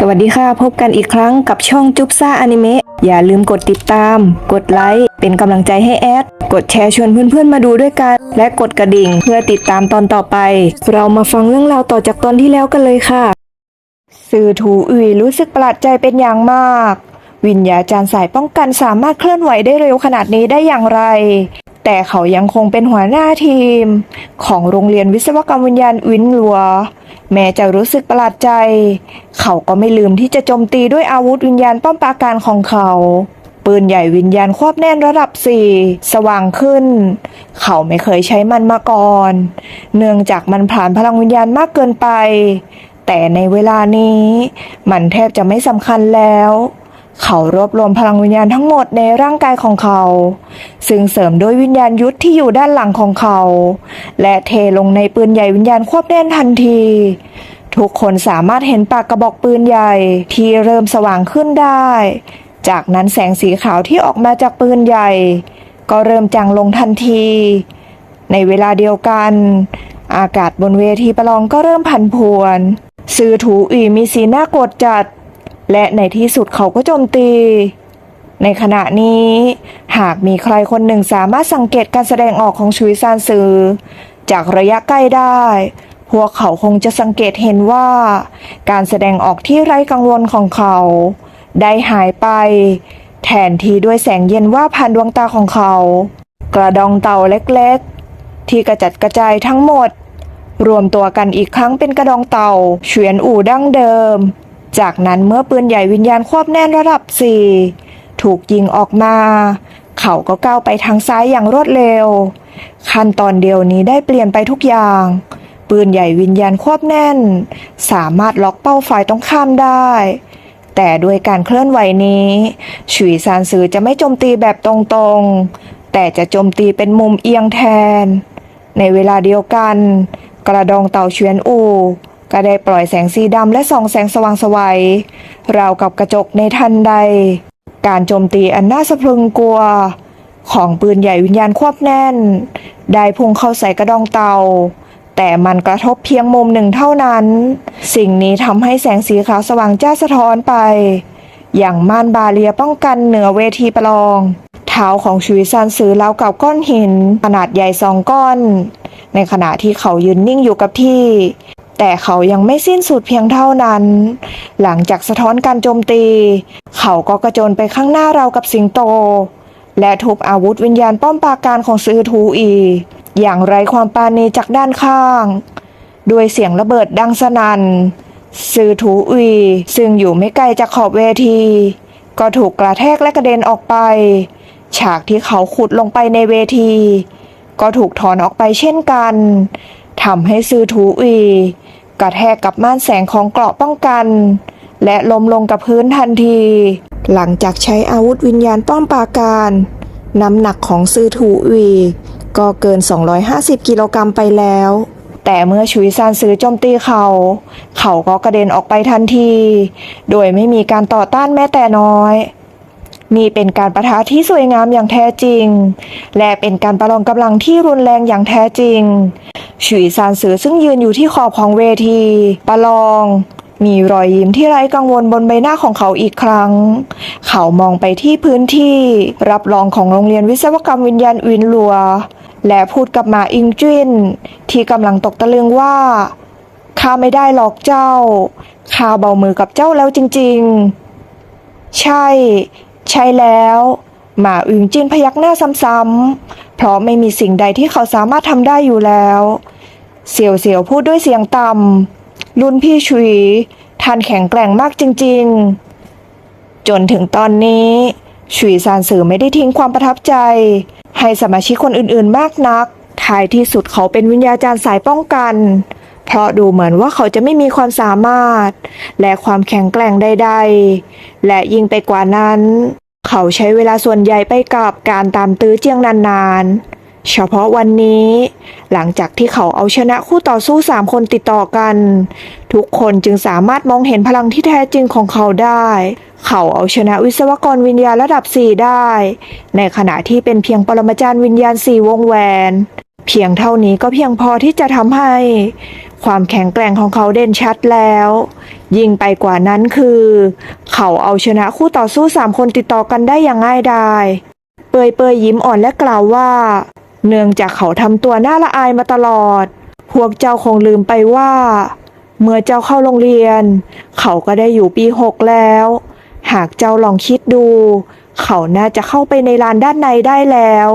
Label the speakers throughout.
Speaker 1: สวัสดีค่ะ พบกันอีกครั้งกับช่องจุ๊บซ่าอนิเมะอย่าลืมกดติดตาม กดไลค์ เป็นกำลังใจให้แอด กดแชร์ชวนเพื่อนๆมาดูด้วยกัน และกดกระดิ่งเพื่อติดตามตอนต่อไป เรามาฟังเรื่องราวต่อจากตอนที่แล้วกันเลยค่ะ สื่อถูอุยรู้สึกประหลาดใจเป็นอย่างมาก วิญญาจารย์สายป้องกันสามารถเคลื่อนไหวได้เร็วขนาดนี้ได้อย่างไร แต่เขายังคงเป็นหัวหน้าทีม ของโรงเรียนวิศวกรรมวิญญาณวินลัว แม้จะรู้สึกประหลาดใจ เขาก็ไม่ลืมที่จะโจมตีด้วยอาวุธวิญญาณป้อมปราการของเขา ปืนใหญ่วิญญาณควบแน่นระดับสี่สว่างขึ้น เขาไม่เคยใช้มันมาก่อน เนื่องจากมันผ่านพลังวิญญาณมากเกินไป แต่ในเวลานี้ มันแทบจะไม่สำคัญแล้ว เขารวบรวมพลังวิญญาณทั้งหมดในร่างกายของเขา ซึ่งเสริมด้วยวิญญาณยุทธที่อยู่ด้านหลังของเขา และเทลงในปืนใหญ่วิญญาณควบแน่นทันที ทุกคนสามารถเห็นปากกระบอกปืนใหญ่ที่เริ่มสว่างขึ้นได้ จากนั้นแสงสีขาวที่ออกมาจากปืนใหญ่ ก็เริ่มจางลงทันที ในเวลาเดียวกัน อากาศบนเวทีประลองก็เริ่มผันผวน ซื้อถูอีมีสีหน้าโกรธจัด และในที่สุดเขาก็โจมตี ในขณะนี้ หากมีใครคนหนึ่งสามารถสังเกตการแสดงออกของชุยซานซือ จากระยะใกล้ได้ พวกเขาคงจะสังเกตเห็นว่า การแสดงออกที่ไร้กังวลของเขา ได้หายไป แทนที่ด้วยแสงเย็นว่าผ่านดวงตาของเขา กระดองเต่าเล็กๆ ที่กระจัดกระจายทั้งหมด รวมตัวกันอีกครั้งเป็นกระดองเต่าเฉวียนอู่ดั้งเดิม จากนั้นเมื่อปืนใหญ่วิญญาณควบแน่นระดับสี่ถูกยิงออกมา เขาก็ก้าวไปทางซ้ายอย่างรวดเร็ว ขั้นตอนเดียวนี้ได้เปลี่ยนไปทุกอย่าง ปืนใหญ่วิญญาณควบแน่น สามารถล็อกเป้าฝ่ายต้องข้ามได้ แต่ด้วยการเคลื่อนไหวนี้ฉุยซานซือจะไม่โจมตีแบบตรงๆ แต่จะโจมตีเป็นมุมเอียงแทน ในเวลาเดียวกัน กระดองเต่าเฉวียนอู ก็ได้ปล่อยแสงสีดำและส่องแสงสว่างสวัย ราวกับกระจกในทันใด การโจมตีอันน่าสะพรึงกลัว ของปืนใหญ่วิญญาณควบแน่น ได้พุ่งเข้าใส่กระดองเตา แต่มันกระทบเพียงมุมหนึ่งเท่านั้น สิ่งนี้ทำให้แสงสีขาวสว่างจ้าสะท้อนไป อย่างม่านบาเรียป้องกันเหนือเวทีประลอง เท้าของชุยซันซื้อแล้วกับก้อนหิน ขนาดใหญ่สองก้อน ในขณะที่เขายืนนิ่งอยู่กับที่ แต่เขายังไม่สิ้นสุดเพียงเท่านั้น หลังจากสะท้อนการโจมตี เขาก็กระโจนไปข้างหน้าเรากับสิงโต และทุบอาวุธวิญญาณป้อมปราการของซือทูอี อย่างไรความปราณีจากด้านข้าง ด้วยเสียงระเบิดดังสนัน่นซือทูอีซึ่งอยู่ไม่ไกลจากขอบเวที ก็ถูกกระแทกและกระเด็นออกไป ฉากที่เขาขุดลงไปในเวที ก็ถูกถอนออกไปเช่นกันทำให้ซือทูอี กระแทกกับม่านแสงของเกราะป้องกัน และล้มลงกับพื้นทันที หลังจากใช้อาวุธวิญญาณป้อมปราการ น้ำหนักของซือทูอีก็เกิน 250 กิโลกรัมไปแล้ว แต่เมื่อชุยซานซื้อโจมตีเขา เขาก็กระเด็นออกไปทันที โดยไม่มีการต่อต้านแม้แต่น้อย นี่เป็นการประทะที่สวยงามอย่างแท้จริง และเป็นการประลองกำลังที่รุนแรงอย่างแท้จริง ฉุยซานซือซึ่งยืนอยู่ที่ขอบของเวทีประลอง มีรอยยิ้มที่ไร้กังวลบนใบหน้าของเขาอีกครั้ง เขามองไปที่พื้นที่ รับรองของโรงเรียนวิศวกรรมวิญญาณวินลัว และพูดกับหมาอิงจิ้นที่กำลังตกตะลึงว่าข้าไม่ได้หลอกเจ้าข้าเบามือกับเจ้าแล้วจริง ๆ ใช่ ใช่แล้วหมาอึงจินพยักหน้าซ้ำๆเพราะไม่มีสิ่งใดที่เขาสามารถทำได้อยู่แล้ว เสี่ยวเสี่ยวพูดด้วยเสียงต่ำรุ่นพี่ชุยท่านแข็งแกร่งมากจริง ๆ จนถึงตอนนี้ชุยซานสือไม่ได้ทิ้งความประทับใจ ให้สมาชิกคนอื่นๆมากนักท้ายที่สุดเขาเป็นวิญญาจารย์สายป้องกัน เพราะดูเหมือนว่าเขาจะไม่มีความสามารถ และความแข็งแกร่งใด ๆ และยิ่งไปกว่านั้น เขาใช้เวลาส่วนใหญ่ไปกับการตามตื้อเจียงนานๆ เฉพาะวันนี้ หลังจากที่เขาเอาชนะคู่ต่อสู้สามคนติดต่อกัน ทุกคนจึงสามารถมองเห็นพลังที่แท้จริงของเขาได้ เขาเอาชนะวิศวกรวิญญาณระดับ4ได้ ในขณะที่เป็นเพียงปรมาจารย์วิญญาณ4วงแหวน เพียงเท่านี้ก็เพียงพอที่จะทำให้ ความแข็งแกร่งของเขาเด่นชัดแล้ว ยิ่งไปกว่านั้นคือ เขาเอาชนะคู่ต่อสู้สามคนติดต่อกันได้อย่างง่ายดาย เปยเปยยิ้มอ่อนและกล่าวว่า เนื่องจากเขาทำตัวน่าละอายมาตลอด พวกเจ้าคงลืมไปว่า เมื่อเจ้าเข้าโรงเรียน เขาก็ได้อยู่ปีหกแล้ว หากเจ้าลองคิดดู เขาน่าจะเข้าไปในลานด้านในได้แล้ว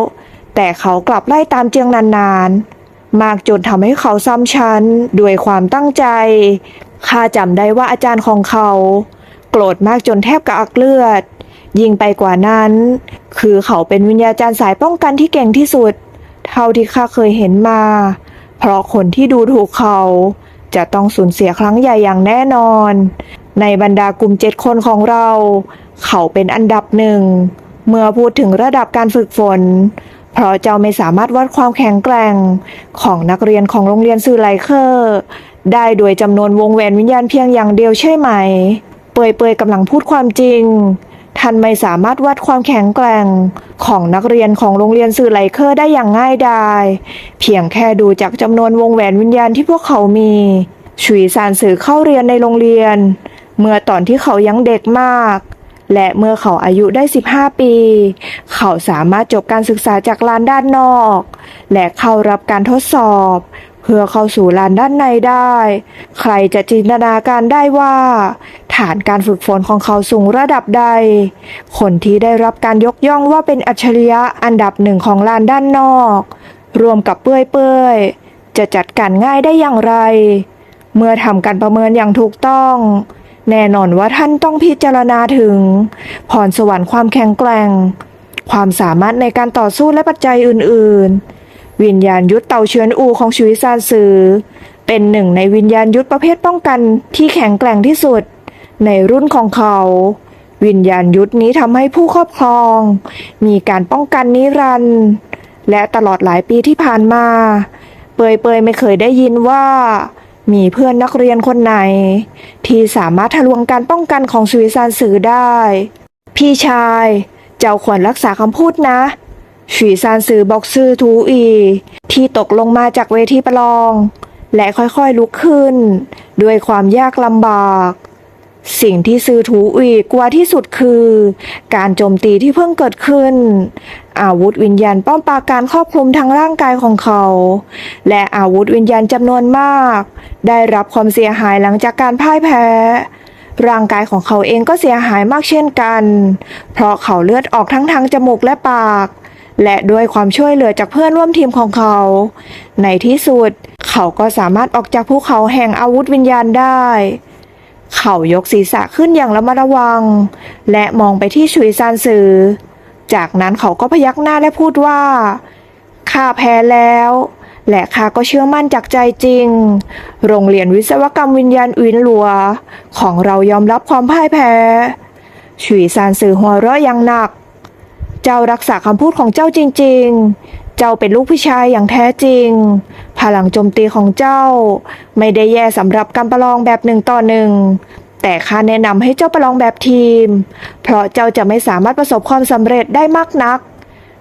Speaker 1: แต่เขากลับไล่ตามเจียงนานๆ มากจนทำให้เขาซ้ำชั้นด้วยความตั้งใจ ข้าจำได้ว่าอาจารย์ของเขา โกรธมากจนแทบกระอักเลือด ยิ่งไปกว่านั้น คือเขาเป็นวิญญาจารย์สายป้องกันที่เก่งที่สุด เท่าที่ข้าเคยเห็นมา เพราะคนที่ดูถูกเขา จะต้องสูญเสียครั้งใหญ่อย่างแน่นอน ในบรรดากลุ่มเจ็ดคนของเรา เขาเป็นอันดับหนึ่ง เมื่อพูดถึงระดับการฝึกฝน เพราะเจ้าไม่สามารถวัดความแข็งแกร่งของนักเรียนของโรงเรียนสื่อไลเคอร์ ได้โดยจำนวนวงแหวนวิญญาณเพียงอย่างเดียวใช่ไหม เปยเปยกำลังพูดความจริง ท่านไม่สามารถวัดความแข็งแกร่งของนักเรียนของโรงเรียนสื่อไลเคอร์ได้อย่างง่ายดายเพียงแค่ดูจากจำนวนวงแหวนวิญญาณที่พวกเขามีชุยซานสื่อเข้าเรียนในโรงเรียน เมื่อตอนที่เขายังเด็กมาก และเมื่อเขาอายุได้ 15 ปี เขาสามารถจบการศึกษาจากลานด้านนอก และเข้ารับการทดสอบ เพื่อเข้าสู่ลานด้านในได้ ใครจะจินตนาการได้ว่า ฐานการฝึกฝนของเขาสูงระดับใด คนที่ได้รับการยกย่องว่าเป็นอัจฉริยะอันดับหนึ่งของลานด้านนอก รวมกับเปื้อยเปื้อยๆจะจัดการง่ายได้อย่างไร เมื่อทำการประเมินอย่างถูกต้อง แน่นอนว่าท่านต้องพิจารณาถึงพรสวรรค์ความแข็งแกร่ง ความสามารถในการต่อสู้และปัจจัยอื่น ๆ วิญญาณยุทธเต่าเชือนอูของชุยซานซือเป็นหนึ่งในวิญญาณยุทธประเภทป้องกันที่แข็งแกร่งที่สุด ในรุ่นของเขา วิญญาณยุทธนี้ทำให้ผู้ครอบครอง มีการป้องกันนิรันดร์และตลอดหลายปีที่ผ่านมา เปยเปยไม่เคยได้ยินว่า มีเพื่อนนักเรียนคนไหน ที่สามารถทะลวงการป้องกันของสุวิซานสื่อได้ พี่ชาย เจ้าควรรักษาคำพูดนะชุยซานสื่อบอกซื่อทูอี ที่ตกลงมาจากเวทีประลอง และค่อยๆลุกขึ้น ด้วยความยากลำบาก สิ่งที่ซื้อถูอีกกว่าที่สุดคือ การโจมตีที่เพิ่งเกิดขึ้น อาวุธวิญญาณป้อมปราการครอบคลุมทั้งร่างกายของเขา และอาวุธวิญญาณจำนวนมาก ได้รับความเสียหายหลังจากการพ่ายแพ้ ร่างกายของเขาเองก็เสียหายมากเช่นกัน เพราะเขาเลือดออกทั้งทางจมูกและปาก และด้วยความช่วยเหลือจากเพื่อนร่วมทีมของเขา ในที่สุด เขาก็สามารถออกจากภูเขาแห่งอาวุธวิญญาณได้ เขายกศีรษะขึ้นอย่างระมัดระวัง และมองไปที่ชุยซานซือ จากนั้นเขาก็พยักหน้าและพูดว่า ข้าแพ้แล้ว และข้าก็เชื่อมั่นจากใจจริง โรงเรียนวิศวกรรมวิญญาณอุนหลัว ของเรายอมรับความพ่ายแพ้ ชุยซานซือหัวเราะอย่างหนัก เจ้ารักษาคำพูดของเจ้าจริง ๆ จ้าเป็นลูกผู้ชายอย่างแท้จริง พลังโจมตีของเจ้า ไม่ได้แย่สำหรับการประลองแบบหนึ่งต่อหนึ่ง แต่ข้าแนะนำให้เจ้าประลองแบบทีม เพราะเจ้าจะไม่สามารถประสบความสำเร็จได้มากนัก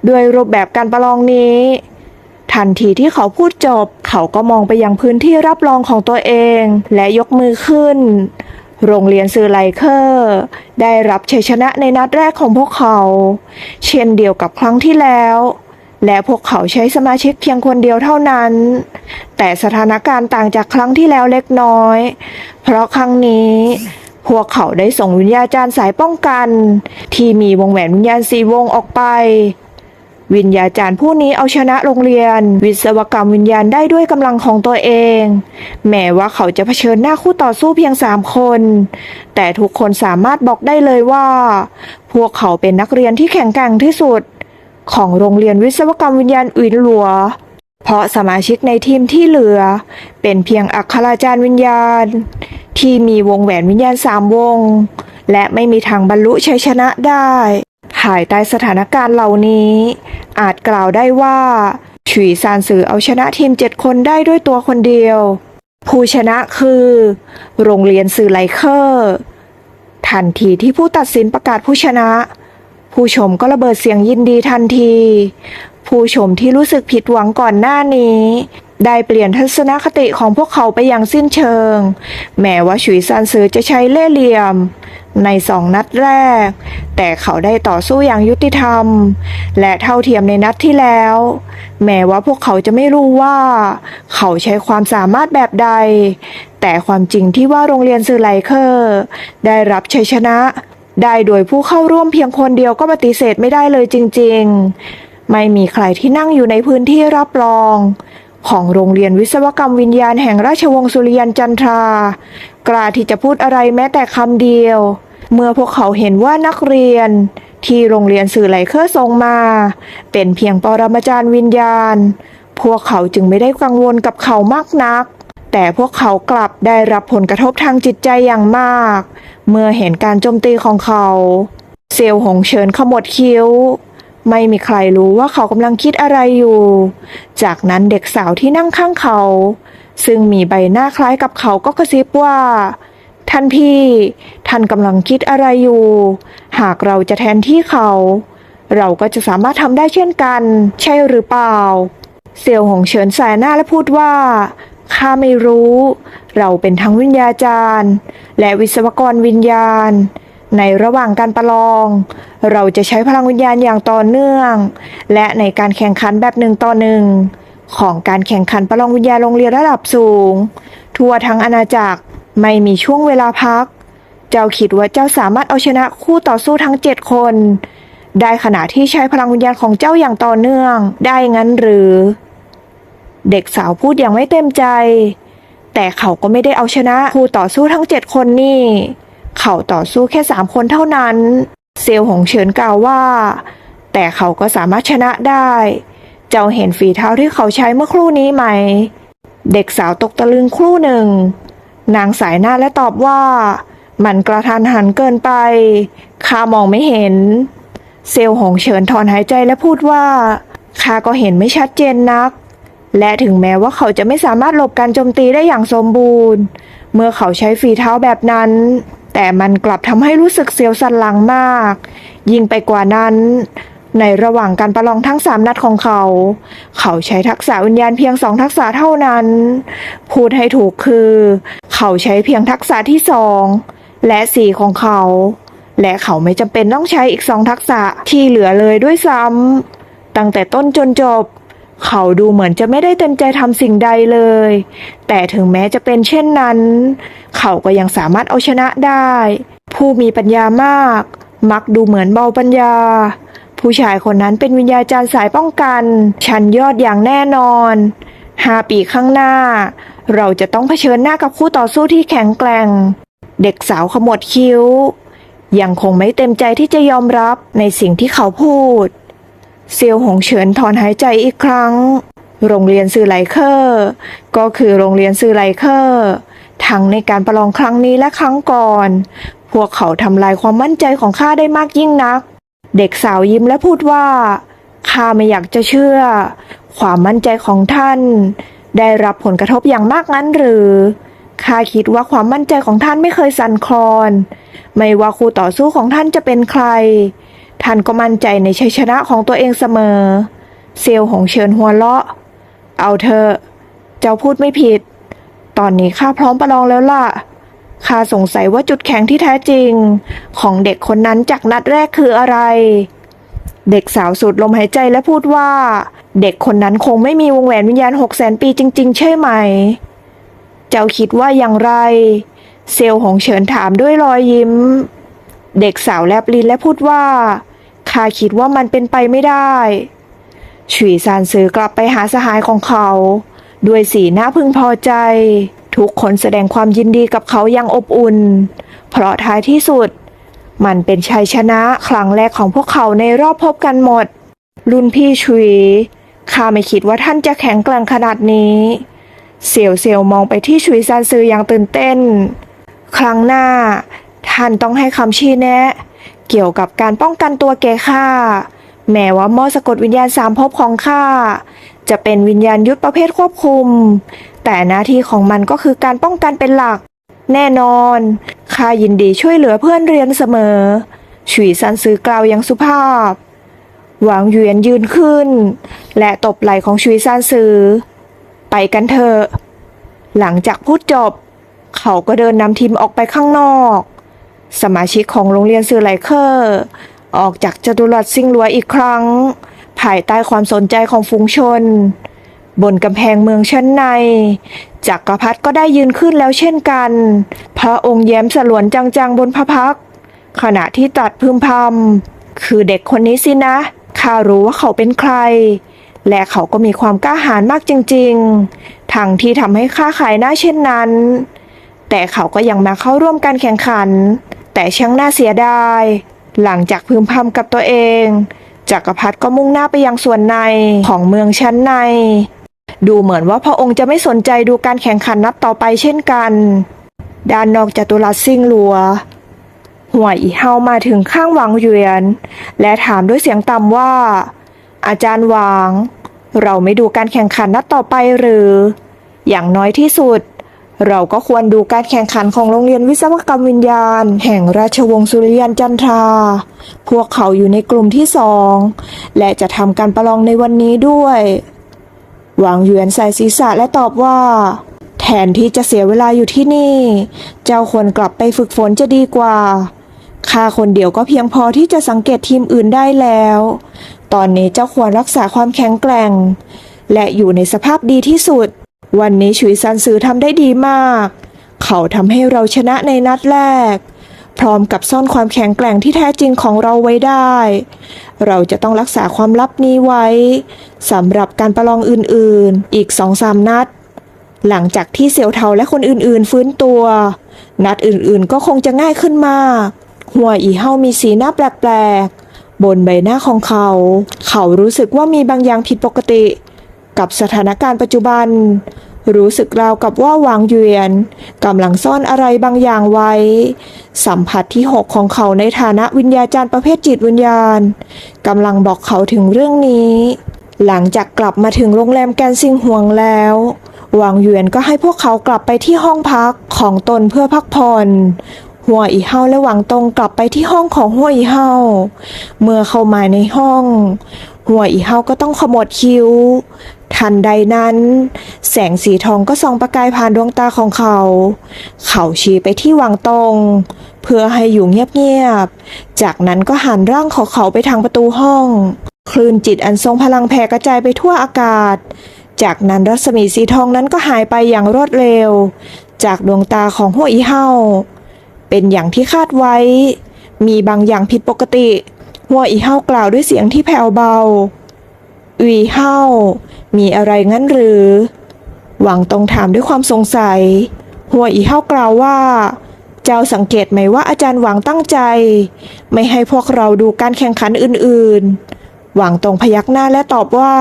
Speaker 1: ด้วยรูปแบบการประลองนี้ ทันทีที่เขาพูดจบ เขาก็มองไปยังพื้นที่รับรองของตัวเอง และยกมือขึ้น โรงเรียนซือไลเคอร์ ได้รับชัยชนะในนัดแรกของพวกเขา เช่นเดียวกับครั้งที่แล้ว และพวกเขาใช้สมาชิกเพียงคนเดียวเท่านั้น แต่สถานการณ์ต่างจากครั้งที่แล้วเล็กน้อย เพราะครั้งนี้ พวกเขาได้ส่งวิญญาจารย์สายป้องกัน ที่มีวงแหวนวิญญาณสีวงออกไป วิญญาจารย์ผู้นี้เอาชนะโรงเรียน วิศวกรรมวิญญาณได้ด้วยกำลังของตัวเอง แม้ว่าเขาจะเผชิญหน้าคู่ต่อสู้เพียงสามคน แต่ทุกคนสามารถบอกได้เลยว่า พวกเขาเป็นนักเรียนที่แข็งแกร่งที่สุด ของโรงเรียนวิศวกรรมวิญญาณอุนหลัว เพราะสมาชิกในทีมที่เหลือ เป็นเพียงอัคราจารย์วิญญาณ ที่มีวงแหวนวิญญาณสามวง และไม่มีทางบรรลุชัยชนะได้ ภายใต้สถานการณ์เหล่านี้ อาจกล่าวได้ว่าฉุยซานซือเอาชนะทีมเจ็ดคนได้ด้วยตัวคนเดียว ผู้ชนะคือ โรงเรียนสื่อไลเคอร์ ทันทีที่ผู้ตัดสินประกาศผู้ชนะ ผู้ชมก็ระเบิดเสียงยินดีทันที ผู้ชมที่รู้สึกผิดหวังก่อนหน้านี้ ได้เปลี่ยนทัศนคติของพวกเขาไปอย่างสิ้นเชิง แม้ว่าฉุยซานซือจะใช้เล่ห์เหลี่ยม ในสองนัดแรก แต่เขาได้ต่อสู้อย่างยุติธรรม และเท่าเทียมในนัดที่แล้ว แม้ว่าพวกเขาจะไม่รู้ว่า เขาใช้ความสามารถแบบใด แต่ความจริงที่ว่าโรงเรียนซือไลเคอร์ ได้รับชัยชนะ ได้โดยผู้เข้าร่วมเพียงคนเดียวก็ปฏิเสธไม่ได้เลยจริง ๆ ไม่มีใครที่นั่งอยู่ในพื้นที่รับรอง ของโรงเรียนวิศวกรรมวิญญาณแห่งราชวงศ์สุริยันจันทรากล้าที่จะพูดอะไรแม้แต่คำเดียว เมื่อพวกเขาเห็นว่านักเรียนที่โรงเรียนสื่อไหลเคอร์ส่งมา เป็นเพียงปรมาจารย์วิญญาณ พวกเขาจึงไม่ได้กังวลกับเขามากนัก แต่พวกเขากลับได้รับผลกระทบทางจิตใจอย่างมาก เมื่อเห็นการโจมตีของเขา เซลหงเฉินขมวดคิ้ว ไม่มีใครรู้ว่าเขากำลังคิดอะไรอยู่ จากนั้นเด็กสาวที่นั่งข้างเขา ซึ่งมีใบหน้าคล้ายกับเขาก็กระซิบว่า ท่านพี่ ท่านกำลังคิดอะไรอยู่ หากเราจะแทนที่เขา เราก็จะสามารถทำได้เช่นกัน ใช่หรือเปล่าเซียวหงเฉินสายหน้าและพูดว่า ข้าไม่รู้ เราเป็นทั้งวิญญาจารย์ และวิศวกรวิญญาณ ในระหว่างการประลอง เราจะใช้พลังวิญญาณอย่างต่อเนื่อง และในการแข่งขันแบบหนึ่งต่อหนึ่งของการแข่งขันประลองวิญญาณโรงเรียนระดับสูง ทั่วทั้งอาณาจักรไม่มีช่วงเวลาพัก เจ้าคิดว่าเจ้าสามารถเอาชนะคู่ต่อสู้ทั้งเจ็ดคน ได้ขณะที่ใช้พลังวิญญาณของเจ้าอย่างต่อเนื่อง ได้งั้นหรือ เด็กสาวพูดอย่างไม่เต็มใจ แต่เขาก็ไม่ได้เอาชนะคู่ต่อสู้ทั้งเจ็ดคนนี่ เขาต่อสู้แค่สามคนเท่านั้น เซลล์หงเฉินกล่าวว่า แต่เขาก็สามารถชนะได้ เจ้าเห็นฝีเท้าที่เขาใช้เมื่อครู่นี้ไหม เด็กสาวตกตะลึงครู่หนึ่ง นางสายหน้าและตอบว่า มันกระทันหันเกินไปข้ามองไม่เห็น เซลล์หงเฉินถอนหายใจและพูดว่าข้าก็เห็นไม่ชัดเจนนัก และถึงแม้ว่าเขาจะไม่สามารถหลบการโจมตีได้อย่างสมบูรณ์ เมื่อเขาใช้ฝีเท้าแบบนั้น แต่มันกลับทำให้รู้สึกเสียวสันหลังมาก ยิ่งไปกว่านั้น ในระหว่างการประลองทั้งสามนัดของเขา เขาใช้ทักษะวิญญาณเพียงสองทักษะเท่านั้น พูดให้ถูกคือ เขาใช้เพียงทักษะที่สองและสี่ของเขา และเขาไม่จำเป็นต้องใช้อีกสองทักษะที่เหลือเลยด้วยซ้ำตั้งแต่ต้นจนจบ เขาดูเหมือนจะไม่ได้เต็มใจทำสิ่งใดเลย แต่ถึงแม้จะเป็นเช่นนั้น เขาก็ยังสามารถเอาชนะได้ ผู้มีปัญญามาก มักดูเหมือนเบาปัญญา ผู้ชายคนนั้นเป็นวิญญาจารย์สายป้องกัน ชั้นยอดอย่างแน่นอนห้าปีข้างหน้า เราจะต้องเผชิญหน้ากับคู่ต่อสู้ที่แข็งแกร่ง เด็กสาวขมวดคิ้ว ยังคงไม่เต็มใจที่จะยอมรับในสิ่งที่เขาพูด เซียวหงเฉินถอนหายใจอีกครั้ง โรงเรียนซือไหลเคอร์ก็คือโรงเรียนซือไหลเคอร์ทั้งในการประลองครั้งนี้และครั้งก่อน พวกเขาทำลายความมั่นใจของข้าได้มากยิ่งนัก เด็กสาวยิ้มและพูดว่าข้าไม่อยากจะเชื่อ ความมั่นใจของท่าน ได้รับผลกระทบอย่างมากงั้นหรือข้าคิดว่าความมั่นใจของท่านไม่เคยสั่นคลอน ไม่ว่าคู่ต่อสู้ของท่านจะเป็นใคร ท่านก็มั่นใจในชัยชนะของตัวเองเสมอ เซลล์หงเชิญหัวเราะ เอาเถอเจ้าพูดไม่ผิด ตอนนี้ข้าพร้อมประลองแล้วล่ะ ข้าสงสัยว่าจุดแข็งที่แท้จริง ของเด็กคนนั้นจากนัดแรกคืออะไร เด็กสาวสูดลมหายใจและพูดว่า เด็กคนนั้นคงไม่มีวงแหวนวิญญาณหกแสนปีจริง ๆ ใช่ไหม เจ้าคิดว่าอย่างไร เซลล์หงเฉินถามด้วยรอยยิ้มเด็กสาวแลบลิ้นและพูดว่า ข้าคิดว่ามันเป็นไปไม่ได้ฉุยซานซือกลับไปหาสหายของเขา ด้วยสีหน้าพึงพอใจ ทุกคนแสดงความยินดีกับเขาอย่างอบอุ่น เพราะท้ายที่สุด มันเป็นชัยชนะครั้งแรกของพวกเขาในรอบพบกันหมด รุ่นพี่ชุยข้าไม่คิดว่าท่านจะแข็งแกร่งขนาดนี้เซียวเซียวมองไปที่ชุยซานซืออย่างตื่นเต้น ครั้งหน้า ท่านต้องให้คำชี้แนะ เกี่ยวกับการป้องกันตัวแก่ข้าแม้ว่าหม้อสะกดวิญญาณสามภพของข้าจะเป็นวิญญาณยุทธประเภทควบคุม แต่หน้าที่ของมันก็คือการป้องกันเป็นหลัก แน่นอนข้ายินดีช่วยเหลือเพื่อนเรียนเสมอฉุยซันซือกล่าวอย่างสุภาพ หวางเหวียนยืนขึ้น และตบไหล่ของฉุยซานซือ ไปกันเถอะ หลังจากพูดจบ เขาก็เดินนำทีมออกไปข้างนอก สมาชิกของโรงเรียนซือไหลเคอร์ ออกจากจตุรัสซิงลัวอีกครั้ง ภายใต้ความสนใจของฝูงชน บนกำแพงเมืองชั้นใน จักรพรรดิก็ได้ยืนขึ้นแล้วเช่นกัน พระองค์แย้มสลวนจังๆบนพระพัก ขณะที่ตัดพึมพำคือเด็กคนนี้สินะข้ารู้ว่าเขาเป็นใคร และเขาก็มีความกล้าหาญมากจริง ๆ ทั้งที่ทำให้ข้าขายหน้าเช่นนั้น แต่เขาก็ยังมาเข้าร่วมการแข่งขัน แต่ช่างน่าเสียดาย หลังจากพึมพำกับตัวเอง จักรพรรดิก็มุ่งหน้าไปยังส่วนในของเมืองชั้นใน ดูเหมือนว่าพระองค์จะไม่สนใจดูการแข่งขันนัดต่อไปเช่นกัน ด้านนอกจัตุรัสซิ่งลัวหัวอีเฮามาถึงข้างหวังเหวียน และถามด้วยเสียงต่ำว่า อาจารย์หวาง เราไม่ดูการแข่งขันนัดต่อไปหรือ อย่างน้อยที่สุด เราก็ควรดูการแข่งขันของโรงเรียนวิศวกรรมวิญญาณ แห่งราชวงศ์สุริยันจันทรา พวกเขาอยู่ในกลุ่มที่สอง และจะทำการประลองในวันนี้ด้วย หวางเหวียนใส่ศีรษะและตอบว่า แทนที่จะเสียเวลาอยู่ที่นี่ เจ้าควรกลับไปฝึกฝนจะดีกว่าข้าคนเดียวก็เพียงพอที่จะสังเกตทีมอื่นได้แล้ว ตอนนี้เจ้าควรรักษาความแข็งแกร่ง และอยู่ในสภาพดีที่สุด วันนี้ฉุยซันซือทำได้ดีมาก เขาทำให้เราชนะในนัดแรก พร้อมกับซ่อนความแข็งแกร่งที่แท้จริงของเราไว้ได้ เราจะต้องรักษาความลับนี้ไว้สำหรับการประลองอื่นๆ อีกสองสามนัด หลังจากที่เสี่ยวเทาและคนอื่นๆ ฟื้นตัว นัดอื่นๆก็คงจะง่ายขึ้นมาก หัวอีเฮามีสีหน้าแปลกๆบนใบหน้าของเขา เขารู้สึกว่ามีบางอย่างผิดปกติ กับสถานการณ์ปัจจุบัน รู้สึกราวกับว่าหวางเหวียนกำลังซ่อนอะไรบางอย่างไว้ สัมผัสที่หกของเขาในฐานะวิญญาจารย์ประเภทจิตวิญญาณกำลังบอกเขาถึงเรื่องนี้ หลังจากกลับมาถึงโรงแรมแกนซิงห่วงแล้วหวางเหวียนก็ให้พวกเขากลับไปที่ห้องพักของตนเพื่อพักผ่อน หัวอีเฮาและหวังตงกลับไปที่ห้องของหัวอีเฮาเมื่อเข้ามาในห้อง หัวอีเฮาก็ต้องขมวดคิ้ว ทันใดนั้น แสงสีทองก็ส่องประกายผ่านดวงตาของเขา เขาชี้ไปที่วังตรง เพื่อให้อยู่เงียบๆ จากนั้นก็หันร่างของเขาไปทางประตูห้อง คลื่นจิตอันทรงพลังแผ่กระจายไปทั่วอากาศ จากนั้นรัศมีสีทองนั้นก็หายไปอย่างรวดเร็ว จากดวงตาของหัวอีเฮาเป็นอย่างที่คาดไว้ มีบางอย่างผิดปกติหัวอีเฮากล่าวด้วยเสียงที่แผ่วเบาอีเฮา มีอะไรงั้นหรือ หวังตรงถามด้วยความสงสัย หัวอีเฮากล่าวว่า เจ้าสังเกตไหมว่าอาจารย์หวังตั้งใจ ไม่ให้พวกเราดูการแข่งขันอื่นๆ หวังตรงพยักหน้าและตอบว่า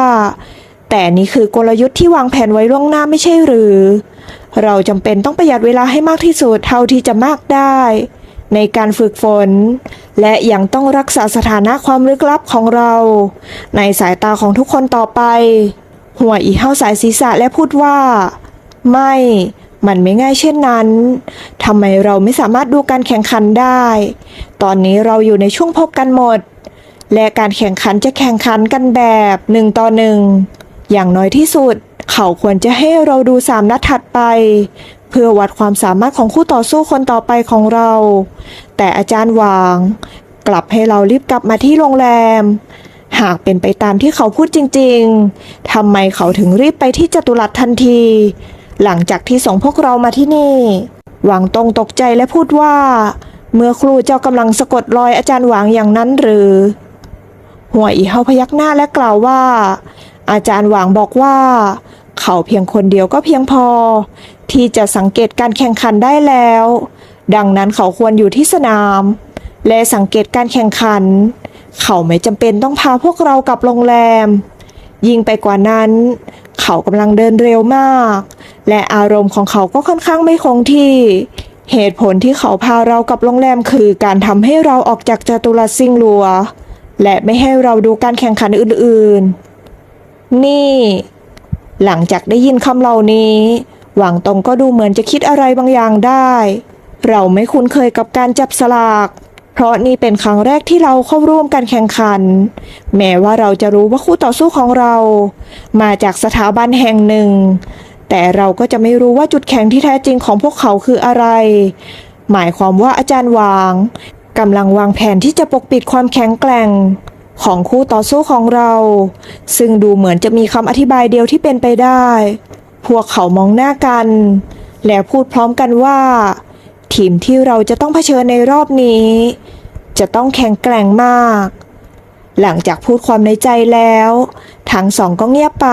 Speaker 1: แต่นี่คือกลยุทธ์ที่วางแผนไว้ล่วงหน้าไม่ใช่หรือ เราจำเป็นต้องประหยัดเวลาให้มากที่สุดเท่าที่จะมากได้ ในการฝึกฝน และยังต้องรักษาสถานะความลึกลับของเรา ในสายตาของทุกคนต่อไป หัวอีเฮาสายศีรษะและพูดว่า ไม่ มันไม่ง่ายเช่นนั้นทำไมเราไม่สามารถดูการแข่งขันได้ ตอนนี้เราอยู่ในช่วงพบกันหมด และการแข่งขันจะแข่งขันกันแบบหนึ่งต่อหนึ่งอย่างน้อยที่สุด เขาควรจะให้เราดูสามนัดถัดไป เพื่อวัดความสามารถของคู่ต่อสู้คนต่อไปของเรา แต่อาจารย์หวาง กลับให้เรารีบกลับมาที่โรงแรม หากเป็นไปตามที่เขาพูดจริงๆ ทำไมเขาถึงรีบไปที่จตุรัสทันที หลังจากที่ส่งพวกเรามาที่นี่ หวังตรงตกใจและพูดว่า เมื่อครูเจ้ากำลังสะกดรอยอาจารย์หวางอย่างนั้นหรือ หัวอีเฮาพยักหน้าและกล่าวว่า อาจารย์หวางบอกว่า เขาเพียงคนเดียวก็เพียงพอ ที่จะสังเกตการแข่งขันได้แล้ว ดังนั้นเขาควรอยู่ที่สนาม และสังเกตการแข่งขัน เขาไม่จำเป็นต้องพาพวกเรากลับโรงแรม ยิ่งไปกว่านั้น เขากำลังเดินเร็วมาก และอารมณ์ของเขาก็ค่อนข้างไม่คงที่ เหตุผลที่เขาพาเรากลับโรงแรมคือการทำให้เราออกจากจตุรัสซิงลัว และไม่ให้เราดูการแข่งขันอื่นๆ นี่ หลังจากได้ยินคำเหล่านี้ หวังตรงก็ดูเหมือนจะคิดอะไรบางอย่างได้ เราไม่คุ้นเคยกับการจับสลาก เพราะนี่เป็นครั้งแรกที่เราเข้าร่วมการแข่งขัน แม้ว่าเราจะรู้ว่าคู่ต่อสู้ของเรา มาจากสถาบันแห่งหนึ่ง แต่เราก็จะไม่รู้ว่าจุดแข็งที่แท้จริงของพวกเขาคืออะไร หมายความว่าอาจารย์หวางกำลังวางแผนที่จะปกปิดความแข็งแกร่งของคู่ต่อสู้ของเรา ซึ่งดูเหมือนจะมีคำอธิบายเดียวที่เป็นไปได้ พวกเขามองหน้ากัน และพูดพร้อมกันว่า ทีมที่เราจะต้องเผชิญในรอบนี้ จะต้องแข็งแกร่งมาก หลังจากพูดความในใจแล้วทั้งสองก็เงียบไป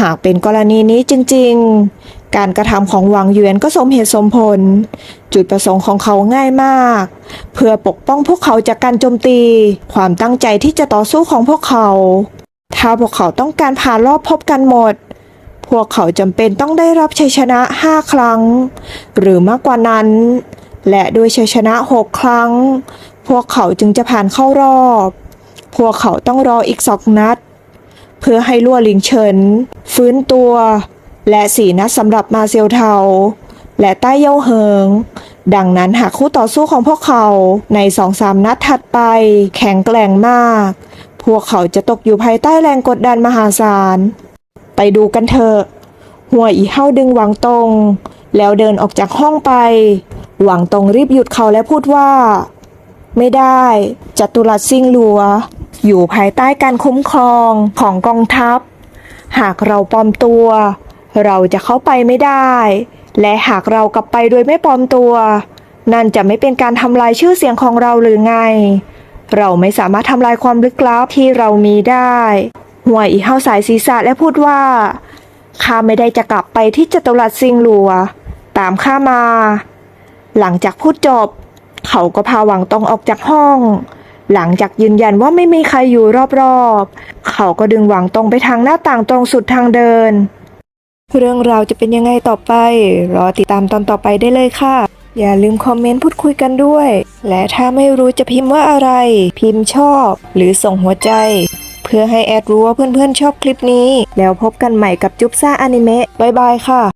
Speaker 1: หากเป็นกรณีนี้จริงๆ การกระทำของหวังเหวียนก็สมเหตุสมผล จุดประสงค์ของเขาง่ายมาก เพื่อปกป้องพวกเขาจากการโจมตี ความตั้งใจที่จะต่อสู้ของพวกเขา ถ้าพวกเขาต้องการผ่านรอบพบกันหมด พวกเขาจำเป็นต้องได้รับชัยชนะ5ครั้ง หรือมากกว่านั้น และด้วยชัยชนะ6ครั้ง พวกเขาจึงจะผ่านเข้ารอบ พวกเขาต้องรออีกสองนัด เพื่อให้ลั่วลิงเฉิน ฟื้นตัว และสี่นัดสำหรับมาเซียวเทา และใต้เย่าเหิง ดังนั้นหากคู่ต่อสู้ของพวกเขาในสองสามนัดถัดไป แข็งแกร่งมาก พวกเขาจะตกอยู่ภายใต้แรงกดดันมหาศาล ไปดูกันเถอะ หัวอีเฮาดึงหวังตรงแล้วเดินออกจากห้องไป หวังตรงรีบหยุดเขาและพูดว่า ไม่ได้ จัตุรัสซิงหลัว อยู่ภายใต้การคุ้มครองของกองทัพ หากเราปลอมตัว เราจะเข้าไปไม่ได้ และหากเรากลับไปโดยไม่ปลอมตัว นั่นจะไม่เป็นการทำลายชื่อเสียงของเราหรือไงเราไม่สามารถทำลายความลึกลับที่เรามีได้ หัวอีเฮาสายศีรษะและพูดว่าข้าไม่ได้จะกลับไปที่จัตุรัสซิงหลัว ตามข้ามา หลังจากพูดจบ เขาก็พาหวังตองออกจากห้อง หลังจากยืนยันว่าไม่มีใครอยู่รอบๆ เขาก็ดึงหวังตรงไปทางหน้าต่างตรงสุดทางเดิน เรื่องราวจะเป็นยังไงต่อไป รอติดตามตอนต่อไปได้เลยค่ะ อย่าลืมคอมเมนต์พูดคุยกันด้วย และถ้าไม่รู้จะพิมพ์ว่าอะไร พิมพ์ชอบ หรือส่งหัวใจ เพื่อให้แอดรู้ว่าเพื่อนๆชอบคลิปนี้ แล้วพบกันใหม่กับจุ๊บซ่าอนิเมะบายบายค่ะ